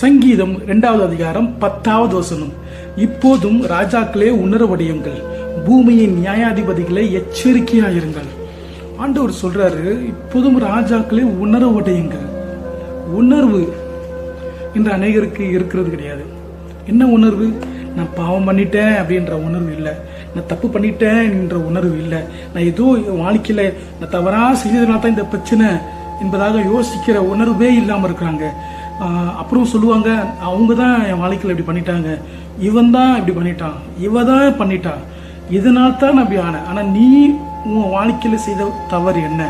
சங்கீதம் இரண்டாவது அதிகாரம் பத்தாவது வசனம். இப்போதும் ராஜாக்களே உணர்வடையுங்கள் பூமியின் நியாயாதிபதிகளை எச்சரிக்கையாயிருங்கள். ஆண்டவர் சொல்றாரு இப்போதும் ராஜாக்களே உணர்வடையுங்கள் உணர்வு என்று அநேகருக்கு இருக்கிறது கிடையாது. என்ன உணர்வு? நான் பாவம் பண்ணிட்டேன் அப்படின்ற உணர்வு இல்லை. நான் தப்பு பண்ணிட்டேன் என்ற உணர்வு இல்லை. நான் ஏதோ வாழ்க்கையில் வாழ்க்கையில நான் தவறாக செய்ததுனால தான் இந்த பிரச்சனை என்பதாக யோசிக்கிற உணர்வே இல்லாமல் இருக்கிறாங்க. அப்புறம் சொல்லுவாங்க அவங்க தான் என் வாழ்க்கையில் இப்படி பண்ணிட்டாங்க. இவன் தான் இப்படி பண்ணிட்டான். இவ தான் பண்ணிட்டான் இதனால் தான் நான் இப்படி ஆனேன். ஆனால் நீ உன் வாழ்க்கையில் செய்த தவறு என்ன?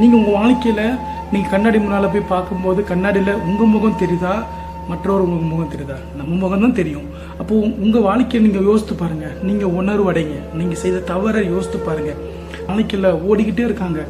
நீங்கள் உங்கள் வாழ்க்கையில் நீங்கள் கண்ணாடி முன்னால் போய் பார்க்கும்போது கண்ணாடியில் உங்கள் முகம் தெரியுதா? மற்றவர் உங்க முகம் தெரியுதா? நம்ம முகம் தான் தெரியும். அப்போது உங்கள் வாழ்க்கையை நீங்கள் யோசித்து பாருங்கள் நீங்கள் உணர்வு அடைங்க நீங்கள் செய்த தவறை யோசித்து பாருங்கள் வாழ்க்கையில் ஓடிக்கிட்டே இருக்காங்க.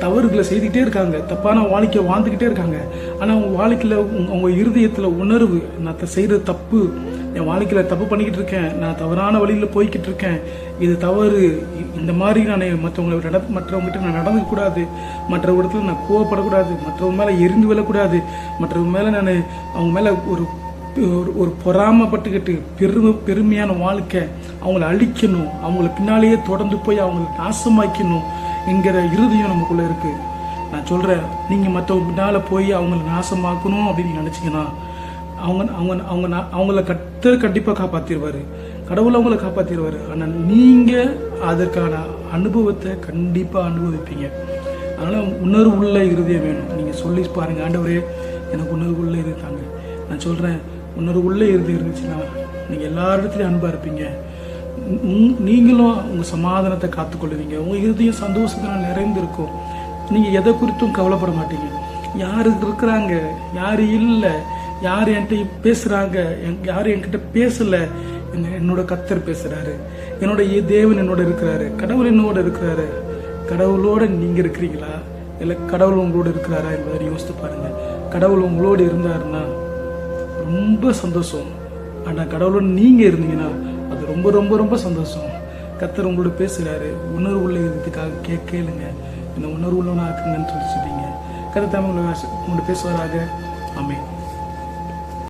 தவறுகளை செய்துக்கிட்டே இருக்காங்க. தப்பான வாழ்க்கையை வாழ்ந்துக்கிட்டே இருக்காங்க. ஆனால் அவங்க வாழ்க்கையில் அவங்க இருதயத்தில் உணர்வு நான் த- தப்பு என் வாழ்க்கையில் தப்பு பண்ணிக்கிட்டு இருக்கேன் நான் தவறான வழியில் போய்கிட்டு இருக்கேன் இது தவறு இந்த மாதிரி நான் மற்றவங்களை நட மற்றவங்ககிட்ட நான் நடந்துக்கூடாது மற்ற இடத்துல நான் கோவப்படக்கூடாது மற்றவங்க மேலே எரிந்து விழக்கூடாது மற்றவங்க மேலே நான் அவங்க மேலே ஒரு ஒரு ஒரு பொறாமப்பட்டுக்கிட்டு பெருமை பெருமையான வாழ்க்கை அவங்கள அழிக்கணும் அவங்கள பின்னாலேயே தொடர்ந்து போய் அவங்கள நாசமாக்கணும் என்கிற இறுதியும் நமக்குள்ளே இருக்குது நான் சொல்கிறேன் நீங்கள் மற்றவங்க பின்னால் போய் அவங்கள நாசமாக்கணும் அப்படின்னு நினச்சிங்கன்னா அவங்க அவங்க அவங்க அவங்கள கத்தர் கண்டிப்பாக காப்பாற்றிடுவார் கடவுள் அவங்கள காப்பாற்றிடுவார் ஆனால் நீங்கள் அதற்கான அனுபவத்தை கண்டிப்பாக அனுபவிப்பீங்க. அதனால் உணர்வு உள்ள இருதயம் வேணும். நீங்கள் சொல்லி பாருங்கள் ஆண்டவரே எனக்கு உணர்வு உள்ள இருக்காங்க நான் சொல்கிறேன் உணர்வு உள்ள இருதயம் இருந்துச்சுன்னா நீங்கள் எல்லா இடத்துலையும் அன்பாக இருப்பீங்க. நீங்களும் உங்கள் சமாதானத்தை காத்துக்கொள்ளுவீங்க. உங்கள் இறுதியும் சந்தோஷத்தினால் நிறைந்திருக்கும். நீங்கள் எதை குறித்தும் கவலைப்பட மாட்டீங்க. யார் இருக்கிறாங்க? யார் இல்லை? யார் என்கிட்ட பேசுகிறாங்க என்- யார் என்கிட்ட பேசலை? என்ன- என்னோட கத்தர் பேசுகிறாரு என்னோட ஏ- தேவன் என்னோட இருக்கிறாரு. கடவுள் என்னோட இருக்கிறாரு. கடவுளோட நீங்கள் இருக்கிறீங்களா? இல்லை கடவுள் உங்களோட இருக்கிறாரா என்பதை யோசித்து பாருங்கள் கடவுள் உங்களோட இருந்தாருன்னா ரொம்ப சந்தோஷம். ஆனால் கடவுளோட நீங்கள் இருந்தீங்கன்னா அது ரொம்ப ரொம்ப ரொம்ப சந்தோஷம். கத்தர் உங்களோட பேசுகிறாரு உணர்வு உள்ள இதுக்காக கே கேளுங்க. என்ன உணர்வு உள்ளவனாக்குங்கன்னு சொல்லி சொல்றீங்க கதை தமிழ் உங்களோட பேசுவாராக. ஆமென்.